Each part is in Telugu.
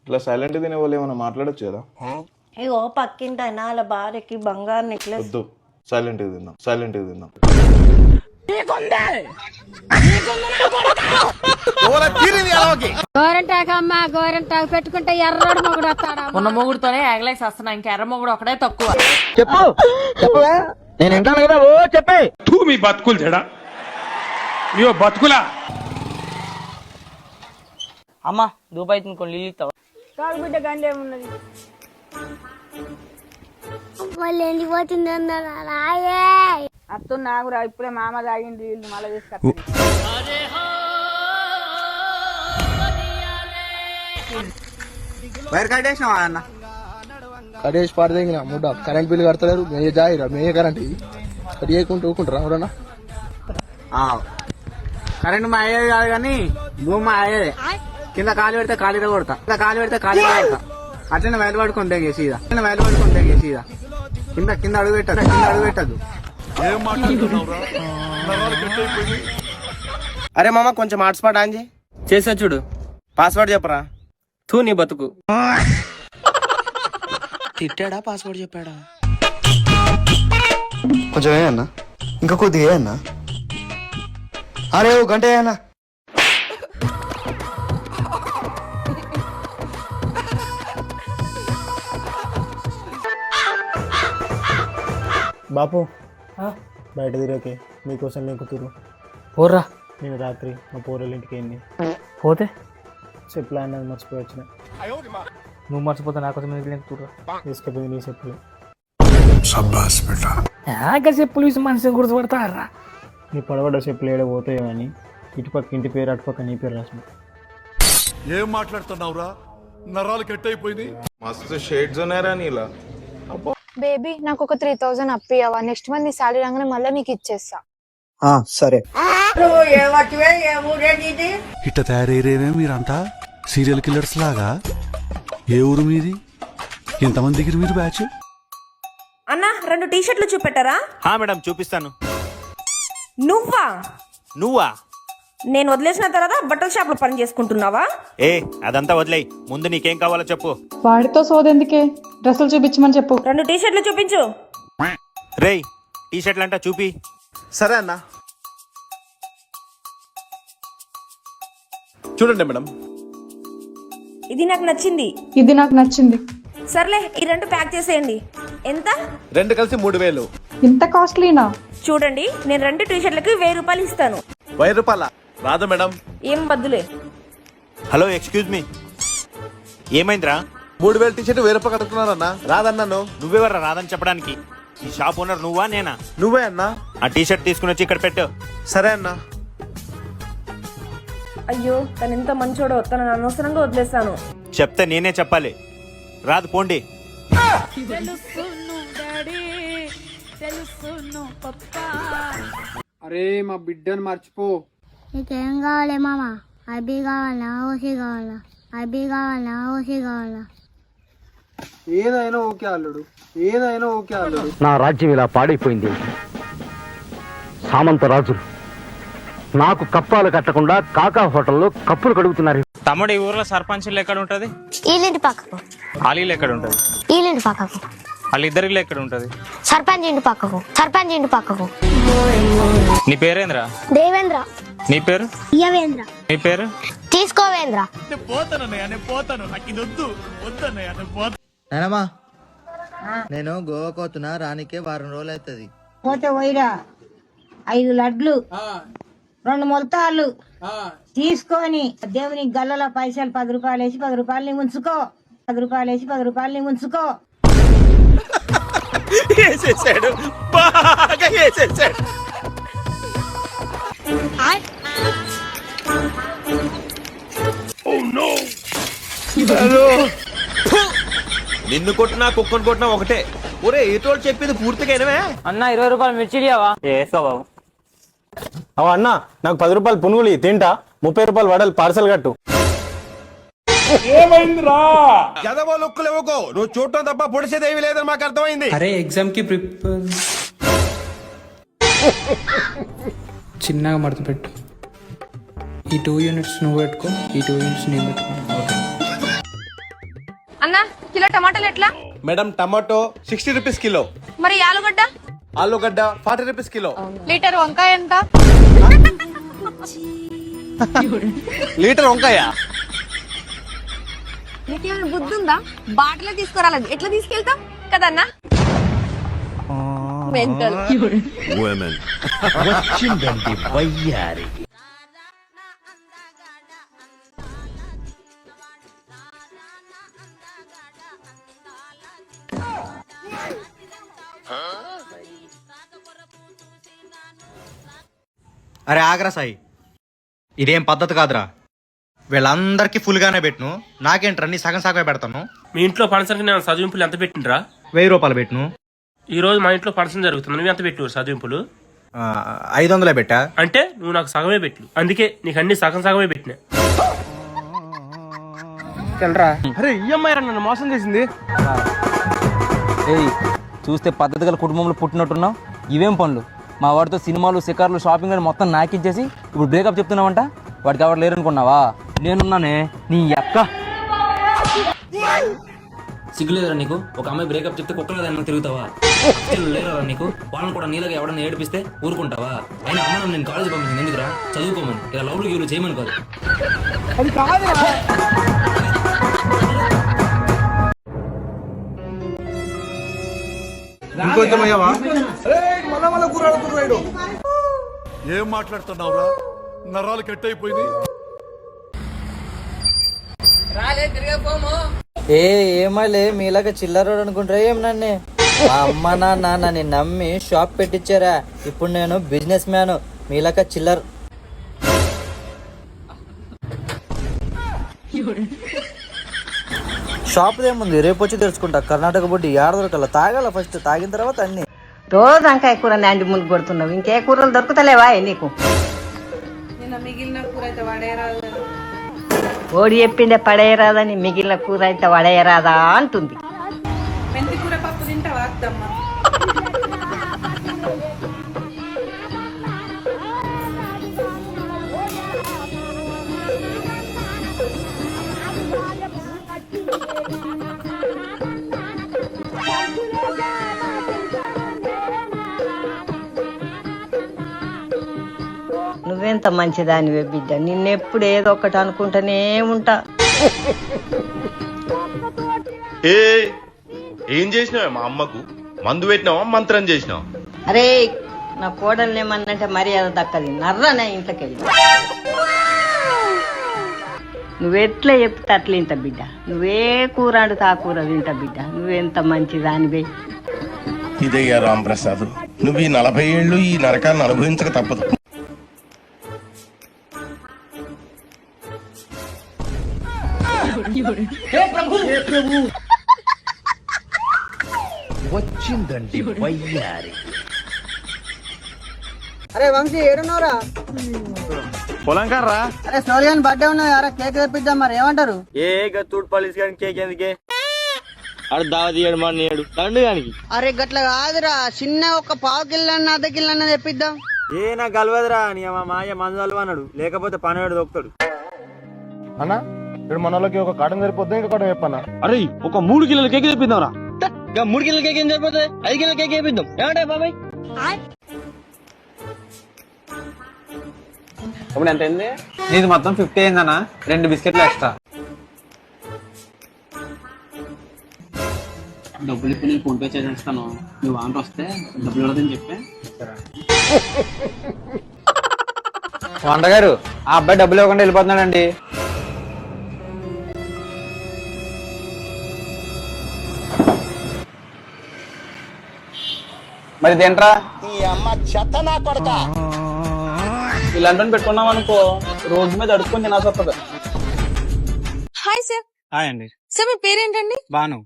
ఇట్లా సైలెంట్ తినే వాళ్ళు ఏమైనా మాట్లాడొచ్చు కదా? ఇగో పక్కింటి అయినా వాళ్ళ భార్యకి బంగారు నెక్లెస్ వద్దు. సైలెంట్ తిందాం. సైలెంట్ తిందాం. గోరంటాకు అమ్మ గోరంటాకు పెట్టుకుంటే ఎర్రోడు మొగుడు వస్తాడా ఉన్న మొగుడుతోనే యాగలేసి వస్తున్నా. ఇంకా ఎర్ర మొగుడు ఒకటే తక్కువ. చెప్పు. చెప్పవే. నేను వింటాను కదా ఓ చెప్పే. తూ మీ బతుకులు చెడా ఇయో బతుకులా. అమ్మా దుబాయ్ కొన్ని నీళ్ళు ఇస్తావా? బిడ్డ గండే ఉన్నది వాళ్ళు రాయే. అత్త నాగురా ఇప్పుడే మామ తాగింది వీళ్ళు మళ్ళీ తీసుకొస్తా. వైర్ కట్టేసినావా అన్న? కడేసి పాడదగిన ముడ్డ కరెంట్ బిల్లు కడతలేరు మే జాయిరా మే కరెంట్ కట్ చేయకుంటూ ఊకుంటారా ఎవరన్నా? కరెంట్ మా అయ్యేది కాదు కానీ భూమి మా అయ్యేదే. కింద కాలు పెడితే కాలు కొడతా. కింద కాలు పెడితే కాలు కొడతా. అట్లనే వేలు పడుకొని తెగే సీదా అట్లనే వేలు పడుకొని తెగే సీదా కింద కింద అడుగు పెట్టదు కింద అడుగు పెట్టదు అరే మామ కొంచెం హాట్స్పాట్ ఆన్ చేయి. చేసా చూడు. పాస్వర్డ్ చెప్పరా? తూ నీ బతుకు. తిట్టాడా పాస్వర్డ్ చెప్పాడా? కొంచెం ఏ అన్న. ఇంకా కొద్దిగా ఏ అన్న. అరే ఓ గంట ఏ అన్న. బాపు. బయట తిరగకే మీకోసం మీకు కుతురు పోర్రా. నేను రాత్రి మా పోరల ఇంటికి అయింది పోతే? చెప్పులు అన్నది మర్చిపోయి వచ్చిన. నువ్వు మర్చిపోతే నా కోసం ఎందుకు నీ చెప్పులు చెప్పులు ఇసి మనిషిని గుర్తుపడతారా? నీ పడబడ్డ చెప్పులు ఏడ పోతాయో అని ఇటుపక్క ఇంటి పేరు అటుపక్క నీ పేరు రాసిన. ఏం మాట్లాడుతున్నావురా? నరాలు కట్ అయిపోయినాయి మస్తు షేడ్స్ ఉన్నాయరా నీలా. బేబీ నాకు ఒక త్రీ థౌజండ్ అప్పియవా నెక్స్ట్ మంత్ నీ శాలరీ రాగానే మళ్ళీ నీకు ఇచ్చేస్తా. సరే. ఇట్ట తయారయ్యేవే మీరంతా? సీరియల్ కిల్లర్స్ లాగా? ఏ ఊరు మీది? ఎంతమంది దగ్గర మీరు బ్యాచ్? అన్న రెండు టీ షర్ట్లు చూపెట్టారా మేడం చూపిస్తాను. నువ్వా? నువ్వా? నేను వదిలేసిన తర్వాత బట్టల షాప్లో పని చేసుకుంటున్నావా? ఏ అదంతా వదిలేయ్. ముందు నీకేం కావాలో చెప్పు. వాడితో సోదెందుకే? డ్రెస్సులు చూపించమని చెప్పు. రెండు టీ షర్ట్లు చూపించు. రేయ్ టీ షర్ట్లు అంటా చూపి. సరే అన్న. చూడండి మేడం. ఇది నాకు నచ్చింది. ఇది నాకు నచ్చింది. సర్లే ఈ రెండు ప్యాక్ చేసేయండి. ఎంత? రెండు కలిసి మూడు వేలు. ఇంత కాస్ట్లీనా? చూడండి నేను రెండు టీ షర్ట్లకి వెయ్యి రూపాయలు ఇస్తాను. వెయ్యి రూపాయల? రాదు మేడం. ఏం బద్దులే. హలో ఎక్స్క్యూజ్ మీ ఏమైందిరా? మూడు వేలు టీ షర్ట్ వెయ్యి రూపాయలు కడుతున్నారన్నా రాదన్నాను. నువ్వెవరా రాదని చెప్పడానికి? ఈ షాప్ ఓనర్ నువ్వా నేనా? నువ్వే అన్నా. ఆ టీ షర్ట్ తీసుకుని వచ్చి ఇక్కడ పెట్టు. సరే అన్నా. అయ్యో తను ఎంత మంచోడో తనను అనవసరంగా వదిలేస్తాను చెప్తే నేనే చెప్పాలి. రాదు పోండి. అరే మా బిడ్డను మర్చిపో. నీకేం కావాలి మామ అభి కావాలా ఓసి కావాలా అభి కావాలా ఓసి కావాలా ఏదైనా ఓకే అల్లుడు ఏదైనా ఓకే అల్లుడు నా రాజ్యం ఇలా పాడైపోయింది సామంత రాజులు నాకు కప్పాలు కట్టకుండా కాకా హోటల్లో కప్పులు కడుగుతున్నారు తమ్ముడు ఈ ఊర్లో సర్పంచ్ ఎక్కడ ఉంటది వీళ్ళింటి పక్కకు ఆలీలు ఎక్కడ ఉంటది వీళ్ళింటి పక్కకు వాళ్ళిద్దరిలో ఎక్కడ ఉంటది సర్పంచ్ ఇంటి పక్కకు సర్పంచ్ ఇంటి పక్కకు నీ పేరేంద్రా దేవేంద్ర నీ పేరు? ఇయవేంద్ర నీ పేరు? తీసుకోవేంద్ర నేనమ్మా నేను గోవా కోతున్నా రానికే వారం రోజులు అవుతుంది పోతే పోయిరా. ఐదు లడ్లు రెండు మొలతాళ్ళు. తీసుకొని దేవుని గల్లలో పైసలు పది రూపాయలు వేసి పది రూపాయలు నీ ఉంచుకో. పది రూపాయలు వేసి పది రూపాయలు నీ ఉంచుకో. వేసేసాడు బాగా వేసేసాడు నిన్ను కొట్టినా కుక్కను కొట్టినా ఒకటే. ఒరే ఏటోళ్ళు చెప్పింది పూర్తిగా వినవే? అన్న ఇరవై రూపాయలు మిర్చి ఇయ్యవా వేసుకో బాబు? అవ అన్న నాకు పది రూపాయలు పునుగులు ఇయ్యి, తింటా. ముప్పై రూపాయలు వడలు పార్సల్ కట్టు. ఎదవో లుక్కులు ఇవ్వకో. నువ్వు చూడటం తప్ప పొడిచేదేమీ లేదని మాకు అర్థమైంది. అరే ఎగ్జామ్కి ప్రిపేర్. చిన్నగా మడత పెట్టు. ఈ టూ యూనిట్స్ నువ్వు పెట్టుకో ఈ టూ యూనిట్స్ నేను పెట్టుకో ఓకే. అన్న కిలో టమాటాలు ఎట్లా? Madam tomato sixty rupees kilo. మరి ఆలుగడ్డ? ఆలుగడ్డ ఫార్టీ రూపీస్ కిలో. లీటర్ వంకాయ ఎంత? లీటర్ వంకాయ? నీకేమైనా బుద్ధి ఉందా బాటిలో తీసుకురాలేదు. ఎట్లా తీసుకెళ్తాం కదన్నా? మెంటల్ అరే ఆగ్రా సాయి. ఇదేం పద్ధతి కాదురా. వీళ్ళందరికీ ఫుల్గానే పెట్టును. నాకేంట్రా నీ సగం సగమే పెడతాను. మీ ఇంట్లో ఫంక్షన్కి నేను చదివింపులు ఎంత పెట్టినరా వెయ్యి రూపాయలు పెట్టును. ఈ రోజు మా ఇంట్లో ఫంక్షన్ జరుగుతుంది. నువ్వు ఎంత పెట్టినావు చదివింపులు ఆ, ఐదు వందలే పెట్టా. అంటే నువ్వు నాకు సగమే పెట్టు అందుకే నీకు అన్ని సగం సగమే పెట్టినా. అరే ఈఎంఐ నన్ను మోసం చేసింది. ఏయ్ చూస్తే పద్ధతి గల కుటుంబంలో పుట్టినట్టున్నావు? ఇవేం పనులు? మా వాడితో సినిమాలు షికార్లు షాపింగ్ అని మొత్తం నాకిచ్చేసి ఇప్పుడు బ్రేకప్ చెప్తున్నావంట? వాడికి ఎవరు లేరనుకున్నావా? నేనున్నానే. నీ అక్క. సిగ్గులేదురా నీకు? ఒక అమ్మాయి బ్రేకప్ చెప్తే కుక్కలు ఏమన్నా తిరుగుతావా? లేరా నీకు? వాళ్ళని కూడా నీలాగా ఎవడన్నా ఏడిపిస్తే ఊరుకుంటావా? అయినా అమ్మ నేను కాలేజ్ పంపించింది ఎందుకురా? చదువుకోమని. ఇలా లవ్లు గివ్లు చేయమని కాదు. ఇంకొంచెం అయ్యావా ఏం మాట్లాడుతున్నావురా? నరాలు కట్ అయిపోయింది ఏ ఏమలే మీలాగా చిల్లరోడు అనుకుంటారా ఏం నన్ను? మా అమ్మ నాన్న నన్ను నమ్మి షాప్ పెట్టించారా ఇప్పుడు నేను బిజినెస్ మ్యాన్. మీలాగా చిల్లర్ షాప్ ఏముంది రేపు వచ్చి తెరుచుకుంటా. కర్ణాటక బొడ్డి ఏడ దొరకాల తాగాల ఫస్ట్. తాగిన తర్వాత అన్ని. రోజు వంకాయ కూర నాండి ముందు కొడుతున్నావు. ఇంకే కూరలు దొరుకుతలేవా నీకు? ఓడి చెప్పిండే పడేయరాదని మిగిలిన కూర అయితే పడేయరాదా అంటుంది. నువ్వెంత మంచిదానివే బిడ్డ? నిన్నెప్పుడు ఏదో ఒకటి అనుకుంటానే ఉంటా. ఏ ఏం చేసినావే మా అమ్మకు? మందు పెట్టినావా? మంత్రం చేసినావా? అరే నా కోడల్ని ఏమన్నంటే మర్యాద దక్కది. నర్రనే ఇంట్లోకి వెళ్ళి నువ్వెట్లా చెప్తే అట్లా ఇంత బిడ్డ? నువ్వే కూర వండుతా ఆ కూర తింటా బిడ్డ. నువ్వెంత మంచిదానివే? ఇదయ్యా రాంప్రసాద్. నువ్వు ఈ నలభై ఏళ్ళు ఈ నరకాన్ని అనుభవించక తప్పదు. అరే వంశీ ఏడున్నారా పొలం కర్రా అరే సోలియన్ బర్త్డే ఉన్నది అరే కేక్ తెప్పిద్దాం మరి ఏమంటారు? ఏ తూడు పాలిస్ కానీ కేక్ ఎందుకే? ఆడు దావ తీయడు మా నేడు తండ్రి దానికి అరే గట్ల కాదురా చిన్న ఒక పావు కిల్లన్న అర్ధ కిల్లన్న తెప్పిద్దాం. ఏ నాకు కలవదురా నీ మా మాయ మందు అన్నాడు. లేకపోతే పనివాడు దొక్కుతాడు. అన్న? ఇప్పుడు మన వాళ్ళకి ఒక కాటన్ సరిపోద్దా? ఇంకా కాటన్ చెప్పన్నా అరే ఒక మూడు కిలోల కేక్ తెప్పిద్దాంరా. మూడు కిలోల కేక్ ఏం సరిపోతుంది? ఐదు కిలోల కేక్ వేపిద్దాం. ఏమంటే బాబాయ్? ఇప్పుడు ఎంత అయింది? నీది మొత్తం ఫిఫ్టీ అయిందన్నా. రెండు బిస్కెట్లు ఎక్స్ట్రా. డబ్బులు ఇప్పుడు నేను ఫోన్ పే చేసేస్తాను. నువ్వు వాంట వస్తే డబ్బులు ఇవ్వదని చెప్పే. వంట గారు ఆ అబ్బాయి డబ్బులు ఇవ్వకుండా వెళ్ళిపోతున్నాడండి. మరి ఇదేంట్రా? ఇలాంటి పెట్టుకున్నాం అనుకో రోడ్డు మీద అడుక్కొని తినాల్సి వస్తుంది. Hi sir. హాయ్ అండి. సార్ మీ పేరేంటండి? బాను.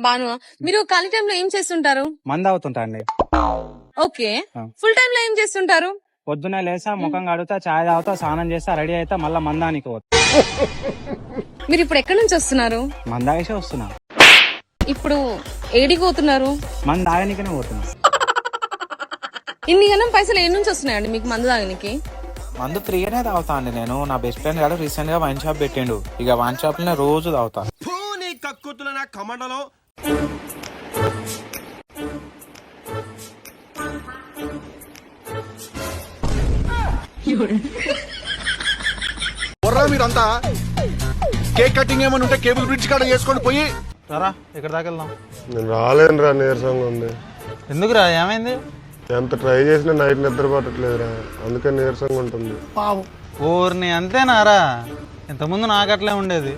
బాను. మీరు ఖాళీ టైంలో ఏం చేస్తుంటారు? మంద అవుతుంటా అండి. ఓకే. ఫుల్ టైం లో ఏం చేస్తుంటారు? పొద్దునే లేసా ముఖం కడుగుతా చాయ్ తాగుతా స్నానం చేస్తా రెడీ అవుతా మళ్ళీ మందానికి మీరు ఇప్పుడు ఎక్కడి నుంచి వస్తున్నారు? మందాగేసే వస్తున్నా. ఇప్పుడు ఏడికి పోతున్నారు? మంద తాగనికనే పోతున్నా. ఇన్ని గనం పైసలు ఏ నుంచి వస్తున్నాయండి మీకు మందు తాగనికి? మందు ఫ్రీగానే తాగుతా అండి నేను. నా బెస్ట్ ఫ్రెండ్ గారు రీసెంట్గా వైన్ షాప్ పెట్టిండు. ఇక వైన్ షాప్లో రోజు తాగుతా. బొర్రా మీరంతా. కేక్ కటింగ్ ఏమైనా ఉంటే కేబుల్ బ్రిడ్జ్ కాడ చేసుకొని పోయి. రారా ఇక్కడ దాకా వెళ్దాం? నేను రాలేనురా నీరసంగా ఉంది. ఎందుకురా ఏమైంది? ఎంత ట్రై చేసినా నైట్ నిద్ర పట్టట్లేదురా. అందుకే నీరసంగా ఉంటుంది. ఊరిని అంతేనారా? ఇంతకుముందు నాకు అట్లే ఉండేది.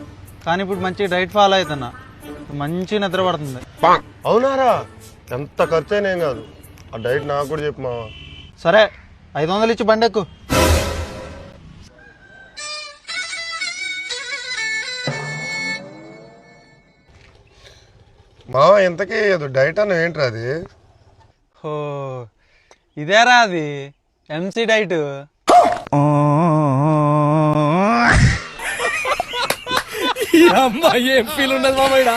కానీ ఇప్పుడు మంచి డైట్ ఫాలో అవుతున్నా. మంచి నిద్ర పడుతుంది. అవునారా? ఎంత ఖర్చు అయినా ఏం కాదు. ఆ డైట్ నాకు కూడా చెప్పు మావా. సరే ఐదు వందలు ఇచ్చి బండి ఎక్కు. మావా ఇంతకీ ఏదో డైట్ అన్న ఏంట్రా అది? ఓ ఇదేరా అది? ఎంసీ డైట్ అమ్మాయి ఏం ఫీల్ ఉండదు మామయ్య